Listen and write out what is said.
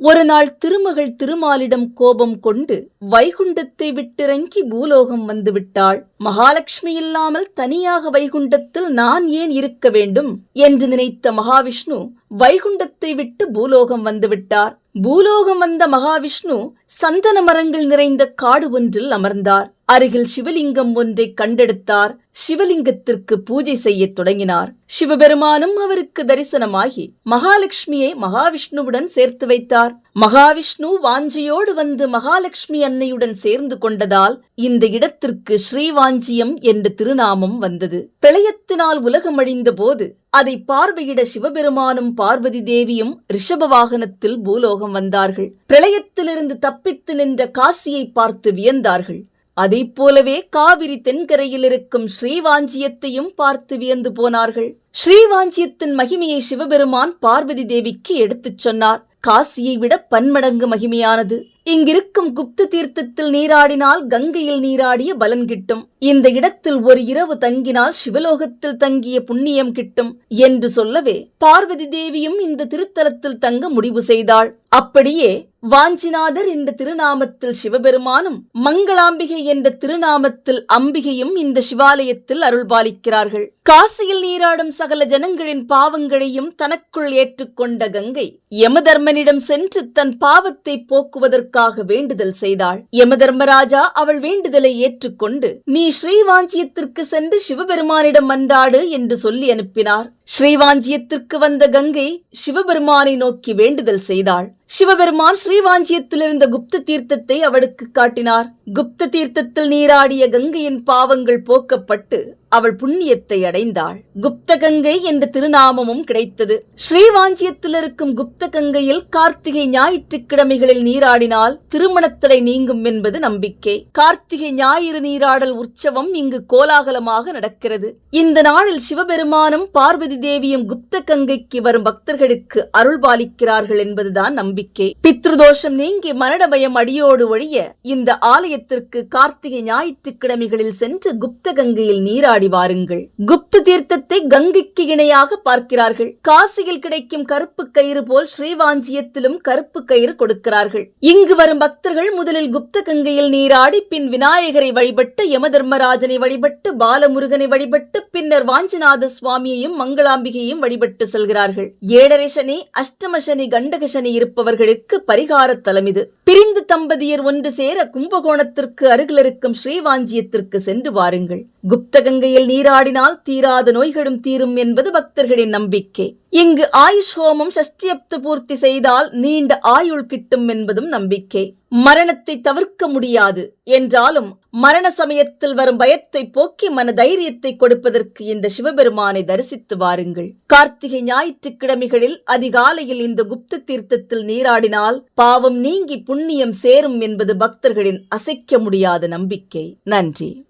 ஒருநாள் திருமகள் திருமாலிடம் கோபம் கொண்டு வைகுண்டத்தை விட்டிறங்கி பூலோகம் வந்துவிட்டாள். மகாலட்சுமி இல்லாமல் தனியாக வைகுண்டத்தில் நான் ஏன் இருக்க வேண்டும் என்று நினைத்த மகாவிஷ்ணு வைகுண்டத்தை விட்டு பூலோகம் வந்துவிட்டார். பூலோகம் வந்த மகாவிஷ்ணு சந்தன மரங்கள் நிறைந்த காடு ஒன்றில் அமர்ந்தார். அருகில் சிவலிங்கம் ஒன்றை கண்டெடுத்தார். சிவலிங்கத்திற்கு பூஜை செய்யத் தொடங்கினார். சிவபெருமானும் அவருக்கு தரிசனமாகி மகாலட்சுமியை மகாவிஷ்ணுவுடன் சேர்த்து வைத்தார். மகாவிஷ்ணு வாஞ்சியோடு வந்து மகாலட்சுமி அன்னையுடன் சேர்ந்து கொண்டதால் இந்த இடத்திற்கு ஸ்ரீவாஞ்சியம் என்ற திருநாமம் வந்தது. பிரளயத்தினால் உலகம் அழிந்த போது அதை பார்வையிட சிவபெருமானும் பார்வதி தேவியும் ரிஷப வாகனத்தில் பூலோகம் வந்தார்கள். பிரளயத்திலிருந்து தப்பித்து நின்ற காசியை பார்த்து வியந்தார்கள். அதைப் போலவே காவிரி தென்கரையில் இருக்கும் ஸ்ரீவாஞ்சியத்தையும் பார்த்து வியந்து போனார்கள். ஸ்ரீவாஞ்சியத்தின் மகிமையை சிவபெருமான் பார்வதி தேவிக்கு எடுத்துச் சொன்னார். காசியை விட பன்மடங்கு மகிமையானது. இங்கிருக்கும் குப்த தீர்த்தத்தில் நீராடினால் கங்கையில் நீராடிய பலன் கிட்டும். இந்த இடத்தில் ஒரு இரவு தங்கினால் சிவலோகத்தில் தங்கிய புண்ணியம் கிட்டும் என்று சொல்லவே பார்வதி தேவியும் இந்த திருத்தலத்தில் தங்க முடிவு செய்தாள். அப்படியே வாஞ்சிநாதர் என்ற திருநாமத்தில் சிவபெருமானும் மங்களாம்பிகை என்ற திருநாமத்தில் அம்பிகையும் இந்த சிவாலயத்தில் அருள்பாலிக்கிறார்கள். காசியில் நீராடும் சகல ஜனங்களின் பாவங்களையும் தனக்குள் ஏற்றுக்கொண்ட கங்கை யமதர்மனிடம் சென்று தன் பாவத்தை போக்குவதற்காக வேண்டுதல் செய்தாள். யமதர்மராஜா அவள் வேண்டுதலை ஏற்றுக்கொண்டு நீ ஸ்ரீவாஞ்சியத்திற்கு சென்று சிவபெருமானிடம் மன்றாடு என்று சொல்லி அனுப்பினார். ஸ்ரீவாஞ்சியத்திற்கு வந்த கங்கை சிவபெருமானை நோக்கி வேண்டுதல் செய்தாள். சிவபெருமான் ஸ்ரீவாஞ்சியத்திலிருந்த குப்த தீர்த்தத்தை அவளுக்கு காட்டினார். குப்த தீர்த்தத்தில் நீராடிய கங்கையின் பாவங்கள் போக்கப்பட்டு அவள் புண்ணியத்தை அடைந்தாள். குப்தகங்கை என்ற திருநாமமும் கிடைத்தது. ஸ்ரீவாஞ்சியத்தில் இருக்கும் குப்தகங்கையில் கார்த்திகை ஞாயிற்றுக்கிழமைகளில் நீராடினால் திருமணத்தடை நீங்கும் என்பது நம்பிக்கை. கார்த்திகை ஞாயிறு நீராடல் உற்சவம் இங்கு கோலாகலமாக நடக்கிறது. இந்த நாளில் சிவபெருமானும் பார்வதி தேவியும் குப்த கங்கைக்கு வரும் பக்தர்களுக்கு அருள்பாலிக்கிறார்கள் என்பதுதான் நம்பிக்கை. பித்ருதோஷம் நீங்கி மரணபயம் அடியோடு ஒழிய இந்த ஆலயத்திற்கு கார்த்திகை ஞாயிற்றுக்கிழமைகளில் சென்று குப்த கங்கையில் நீராடி வாருங்கள். குப்த தீர்த்தத்தை கங்கைக்கு இணையாக பார்க்கிறார்கள். காசியில் கிடைக்கும் கருப்பு கயிறு போல் ஸ்ரீவாஞ்சியத்திலும் கருப்பு கயிறு கொடுக்கிறார்கள். இங்கு வரும் பக்தர்கள் முதலில் குப்த கங்கையில் நீராடி பின் விநாயகரை வழிபட்டு யமதர்மராஜனை வழிபட்டு பாலமுருகனை வழிபட்டு பின்னர் வாஞ்சிநாத சுவாமியையும் மங்களாம்பிகையும் வழிபட்டு செல்கிறார்கள். ஏழரை சனி அஷ்டம சனி கண்டக சனி இருப்பவர்களுக்கு பரிகார தலம் இது. பிரிந்து தம்பதியர் ஒன்று சேர கும்பகோணத்திற்கு அருகில் இருக்கும் ஸ்ரீவாஞ்சியத்திற்கு சென்று வாருங்கள். குப்த கங்கையில் நீராடினால் தீராத நோய்களும் தீரும் என்பது பக்தர்களின் நம்பிக்கை. இங்கு ஆயுஷ் ஹோமம் சஷ்டியப்து பூர்த்தி செய்தால் நீண்ட ஆயுள் கிட்டும் என்பதும் நம்பிக்கை. மரணத்தை தவிர்க்க முடியாது. என்றாலும் மரண சமயத்தில் வரும் பயத்தை போக்கி மன தைரியத்தை கொடுப்பதற்கு இந்த சிவபெருமானை தரிசித்து வாருங்கள். கார்த்திகை ஞாயிற்றுக்கிழமைகளில் அதிகாலையில் இந்த குப்த தீர்த்தத்தில் நீராடினால் பாவம் நீங்கி புண்ணியம் சேரும் என்பது பக்தர்களின் அசைக்க முடியாத நம்பிக்கை. நன்றி.